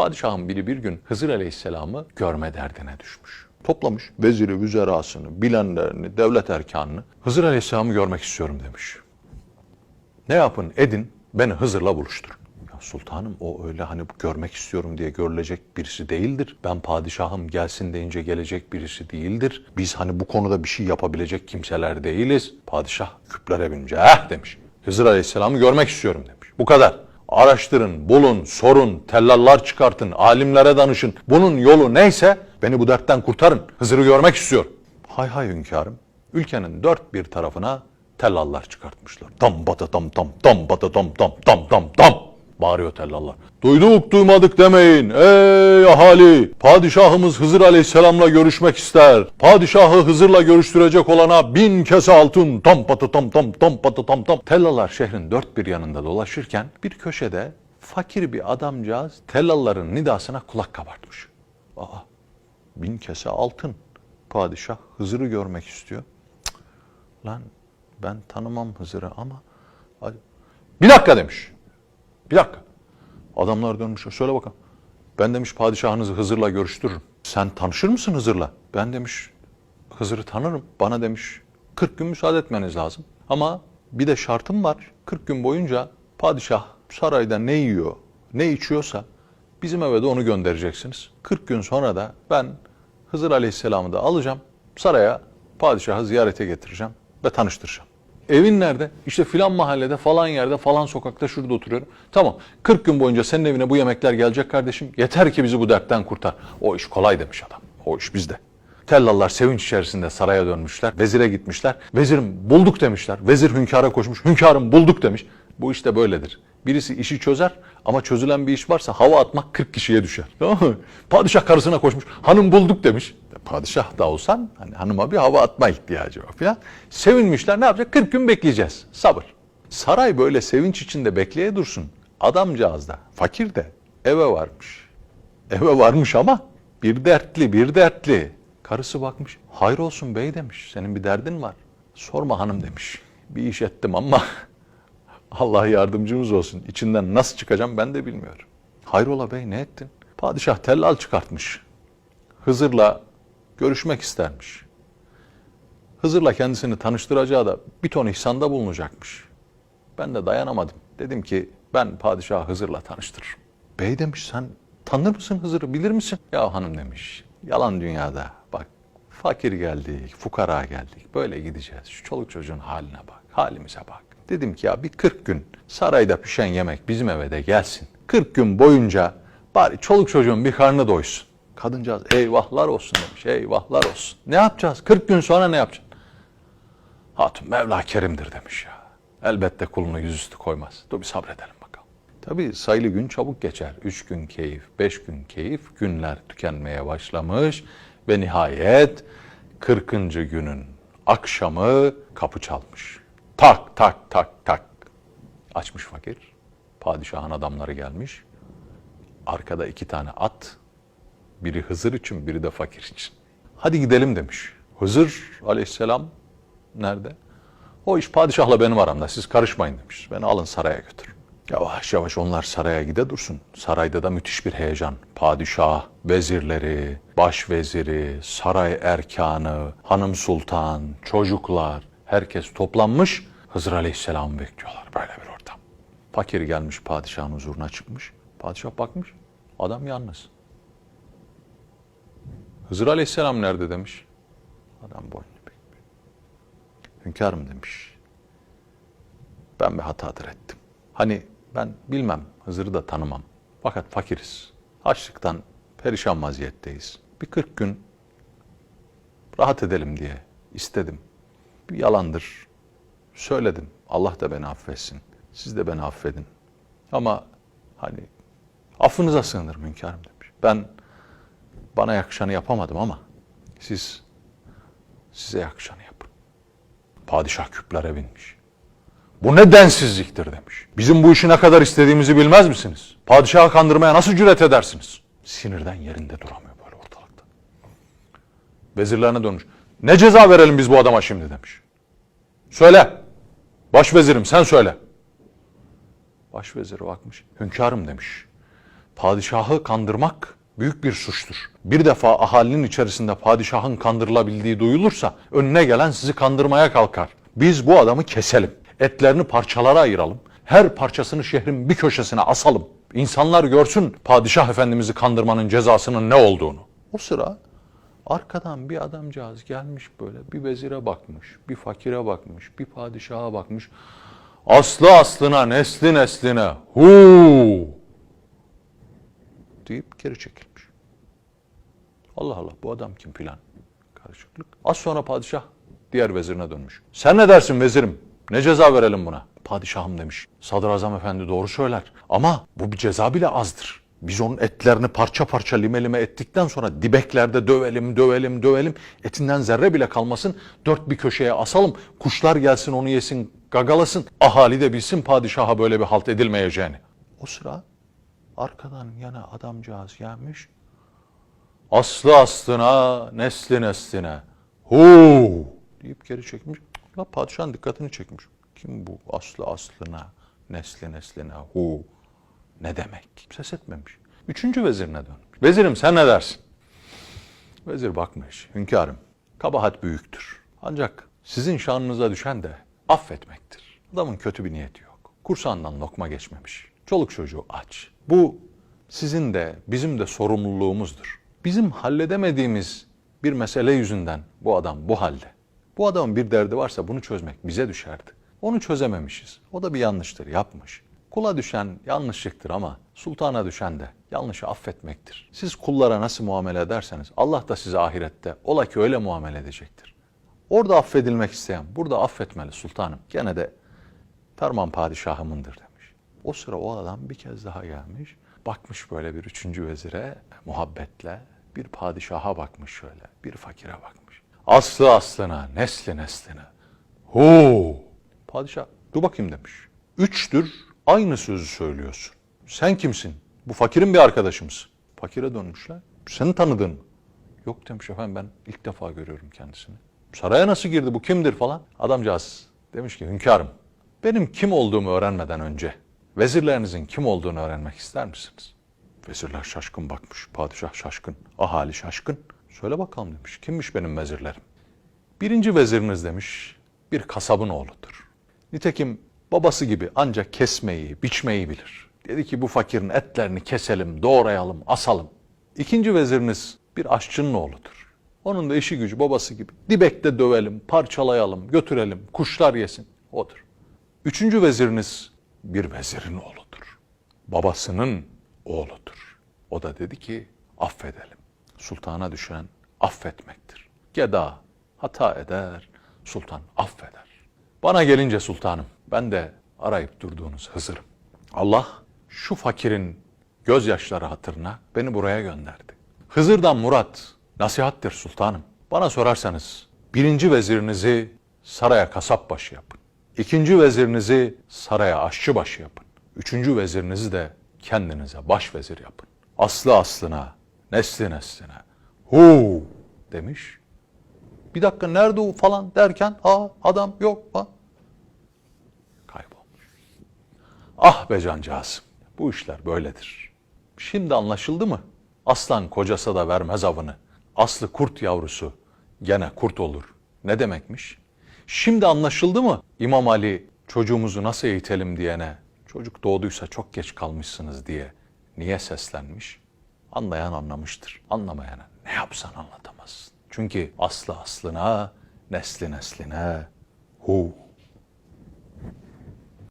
Padişahın biri bir gün Hızır Aleyhisselam'ı görme derdine düşmüş. Toplamış veziri, vüzerasını, bilenlerini, devlet erkanını. Hızır Aleyhisselam'ı görmek istiyorum demiş. Ne yapın edin beni Hızır'la buluşturun. Ya sultanım o öyle hani görmek istiyorum diye görülecek birisi değildir. Ben padişahım gelsin deyince gelecek birisi değildir. Biz hani bu konuda bir şey yapabilecek kimseler değiliz. Padişah küplere binince eh demiş. Hızır Aleyhisselam'ı görmek istiyorum demiş. Bu kadar. Araştırın, bulun, sorun, tellallar çıkartın, alimlere danışın. Bunun yolu neyse beni bu dertten kurtarın. Hızır'ı görmek istiyorum. Hay hay hünkârım. Ülkenin dört bir tarafına tellallar çıkartmışlar. Tam bata tam tam tam bata tam tam tam tam tam bağırıyor tellallar. Duyduk duymadık demeyin ey ahali. Padişahımız Hızır Aleyhisselam'la görüşmek ister. Padişahı Hızır'la görüştürecek olana bin kese altın tam patı tam tam tam patı tam tam. Tellallar şehrin dört bir yanında dolaşırken bir köşede fakir bir adamcağız tellalların nidasına kulak kabartmış. Aa bin kese altın. Padişah Hızır'ı görmek istiyor. Lan ben tanımam Hızır'ı ama... Bir dakika demiş. Bir dakika. Adamlar dönmüş. Söyle bakalım. Ben demiş padişahınızı Hızır'la görüştürürüm. Sen tanışır mısın Hızır'la? Ben demiş Hızır'ı tanırım. Bana demiş 40 gün müsaade etmeniz lazım. Ama bir de şartım var. 40 gün boyunca padişah sarayda ne yiyor, ne içiyorsa bizim eve de onu göndereceksiniz. 40 gün sonra da ben Hızır Aleyhisselam'ı da alacağım. Saraya padişahı ziyarete getireceğim ve tanıştıracağım. Evin nerede? İşte filan mahallede, falan yerde, falan sokakta şurada oturuyorum. Tamam 40 gün boyunca senin evine bu yemekler gelecek kardeşim. Yeter ki bizi bu dertten kurtar. O iş kolay demiş adam. O iş bizde. Tellallar sevinç içerisinde saraya dönmüşler. Vezire gitmişler. Vezirim bulduk demişler. Vezir hünkâra koşmuş. Hünkârım bulduk demiş. Bu işte böyledir. Birisi işi çözer ama çözülen bir iş varsa hava atmak 40 kişiye düşer. Padişah karısına koşmuş. Hanım bulduk demiş. Padişah da olsan hani hanıma bir hava atma ihtiyacı var falan. Sevinmişler ne yapacak? 40 gün bekleyeceğiz. Sabır. Saray böyle sevinç içinde bekleye dursun. Adamcağız da fakir de eve varmış. Eve varmış ama bir dertli bir dertli. Karısı bakmış. Hayır olsun bey demiş. Senin bir derdin var. Sorma hanım demiş. Bir iş ettim ama Allah yardımcımız olsun. İçinden nasıl çıkacağım ben de bilmiyorum. Hayrola bey ne ettin? Padişah tellal çıkartmış. Hızır'la görüşmek istermiş. Hızır'la kendisini tanıştıracağı da bir ton ihsanda bulunacakmış. Ben de dayanamadım. Dedim ki ben padişahı Hızır'la tanıştırırım. Bey demiş sen tanır mısın Hızır'ı bilir misin? Ya hanım demiş yalan dünyada bak fakir geldik, fukara geldik böyle gideceğiz. Şu çoluk çocuğun haline bak, halimize bak. Dedim ki ya bir 40 gün sarayda pişen yemek bizim eve de gelsin. 40 gün boyunca bari çoluk çocuğun bir karnı doysun. Kadıncağız eyvahlar olsun demiş. Eyvahlar olsun. Ne yapacağız? 40 gün sonra ne yapacaksın? Hatun Mevla kerimdir demiş ya. Elbette kulunu yüzüstü koymaz. Dur bir sabredelim bakalım. Tabii sayılı gün çabuk geçer. Üç gün keyif, beş gün keyif. Günler tükenmeye başlamış. Ve nihayet 40. günün akşamı kapı çalmış. Tak tak tak tak. Açmış fakir. Padişahın adamları gelmiş. Arkada iki tane at. Biri Hızır için, biri de fakir için. Hadi gidelim demiş. Hızır aleyhisselam nerede? O iş padişahla benim aramda. Siz karışmayın demiş. Beni alın saraya götür. Yavaş yavaş onlar saraya gide dursun. Sarayda da müthiş bir heyecan. Padişah, vezirleri, başveziri, saray erkanı, hanım sultan, çocuklar herkes toplanmış. Hızır Aleyhisselam'ı bekliyorlar böyle bir ortam. Fakir gelmiş padişahın huzuruna çıkmış. Padişah bakmış. Adam yalnız. Hızır Aleyhisselam nerede demiş. Adam boynunu bükmüş. Hünkârım demiş. Ben bir hatadır ettim. Hani ben bilmem Hızır'ı da tanımam. Fakat fakiriz. Açlıktan perişan vaziyetteyiz. Bir 40 gün rahat edelim diye istedim. Bir yalandır. Söyledim. Allah da beni affetsin. Siz de beni affedin. Ama hani affınıza sığınırım hünkârım demiş. Ben bana yakışanı yapamadım ama siz size yakışanı yapın. Padişah küplere binmiş. Bu ne densizliktir demiş. Bizim bu işi ne kadar istediğimizi bilmez misiniz? Padişahı kandırmaya nasıl cüret edersiniz? Sinirden yerinde duramıyor böyle ortalıkta. Vezirlerine dönmüş. Ne ceza verelim biz bu adama şimdi demiş. Söyle. Başvezirim sen söyle. Başveziri bakmış. Hünkârım demiş. padişahı kandırmak büyük bir suçtur. Bir defa ahalinin içerisinde padişahın kandırılabildiği duyulursa önüne gelen sizi kandırmaya kalkar. Biz bu adamı keselim. Etlerini parçalara ayıralım. Her parçasını şehrin bir köşesine asalım. İnsanlar görsün padişah efendimizi kandırmanın cezasının ne olduğunu. O sıra arkadan bir adamcağız gelmiş böyle bir vezire bakmış, bir fakire bakmış, bir padişaha bakmış. Aslı aslına, nesli nesline hu deyip geri çekilmiş. Allah Allah bu adam kim filan karışıklık. Az sonra padişah diğer vezirine dönmüş. Sen ne dersin vezirim? Ne ceza verelim buna? Padişahım demiş. Sadrazam efendi doğru söyler. Ama bu bir ceza bile azdır. Biz onun etlerini parça parça lime lime ettikten sonra dibeklerde dövelim, dövelim, dövelim. Etinden zerre bile kalmasın. Dört bir köşeye asalım. Kuşlar gelsin onu yesin, gagalasın. Ahali de bilsin padişaha böyle bir halt edilmeyeceğini. O sıra arkadan yana adamcağız gelmiş. Aslı aslına, nesli nesline. Hu deyip geri çekmiş. La padişahın dikkatini çekmiş. Kim bu aslı aslına, nesli nesline, hu? Ne demek? Ses etmemiş. Üçüncü vezirine dönmüş. Vezirim sen ne dersin? Vezir bakmış. Hünkârım, kabahat büyüktür. Ancak sizin şanınıza düşen de affetmektir. Adamın kötü bir niyeti yok. Kursağından lokma geçmemiş. Çoluk çocuğu aç. Bu sizin de bizim de sorumluluğumuzdur. Bizim halledemediğimiz bir mesele yüzünden bu adam bu halde. Bu adamın bir derdi varsa bunu çözmek bize düşerdi. Onu çözememişiz. O da bir yanlıştır, yapmış. Kula düşen yanlışlıktır ama sultana düşen de yanlışı affetmektir. Siz kullara nasıl muamele ederseniz Allah da size ahirette ola ki öyle muamele edecektir. Orada affedilmek isteyen burada affetmeli sultanım. Gene de Ferman padişahımındır demiş. O sıra o adam bir kez daha gelmiş. Bakmış böyle bir üçüncü vezire muhabbetle. Bir padişaha bakmış şöyle. Bir fakire bakmış. Aslı aslına, nesli nesline. Hu! Padişah dur bakayım demiş. Üçtür aynı sözü söylüyorsun. Sen kimsin? Bu fakirin bir arkadaşı mısın? Fakire dönmüşler. Seni tanıdın mı? Yok demiş efendim ben ilk defa görüyorum kendisini. Saraya nasıl girdi bu kimdir falan. Adamcağız demiş ki hünkârım benim kim olduğumu öğrenmeden önce vezirlerinizin kim olduğunu öğrenmek ister misiniz? Vezirler şaşkın bakmış. Padişah şaşkın. Ahali şaşkın. Söyle bakalım demiş. Kimmiş benim vezirlerim? Birinci veziriniz demiş bir kasabın oğludur. Nitekim babası gibi ancak kesmeyi, biçmeyi bilir. Dedi ki bu fakirin etlerini keselim, doğrayalım, asalım. İkinci veziriniz bir aşçının oğludur. Onun da işi gücü babası gibi. Dibekte dövelim, parçalayalım, götürelim, kuşlar yesin. Odur. Üçüncü veziriniz bir vezirin oğludur. Babasının oğludur. O da dedi ki affedelim. Sultana düşen affetmektir. Geda hata eder, sultan affeder. Bana gelince sultanım, ben de arayıp durduğunuz Hızır'ım. Allah şu fakirin gözyaşları hatırına beni buraya gönderdi. Hızır'dan murat nasihattir sultanım. Bana sorarsanız birinci vezirinizi saraya kasapbaşı yapın. İkinci vezirinizi saraya aşçıbaşı yapın. Üçüncü vezirinizi de kendinize başvezir yapın. Aslı aslına, nesli nesline. Hu demiş. Bir dakika nerede o falan derken aa adam yok ha. Kaybolmuş. Ah be cancağızım bu işler böyledir. Şimdi anlaşıldı mı? Aslan kocası da vermez avını. Aslı kurt yavrusu gene kurt olur. Ne demekmiş? Şimdi anlaşıldı mı İmam Ali çocuğumuzu nasıl eğitelim diyene çocuk doğduysa çok geç kalmışsınız diye niye seslenmiş? Anlayan anlamıştır. Anlamayana ne yapsan anlatamazsın. Çünkü aslı aslına, nesli nesline hu.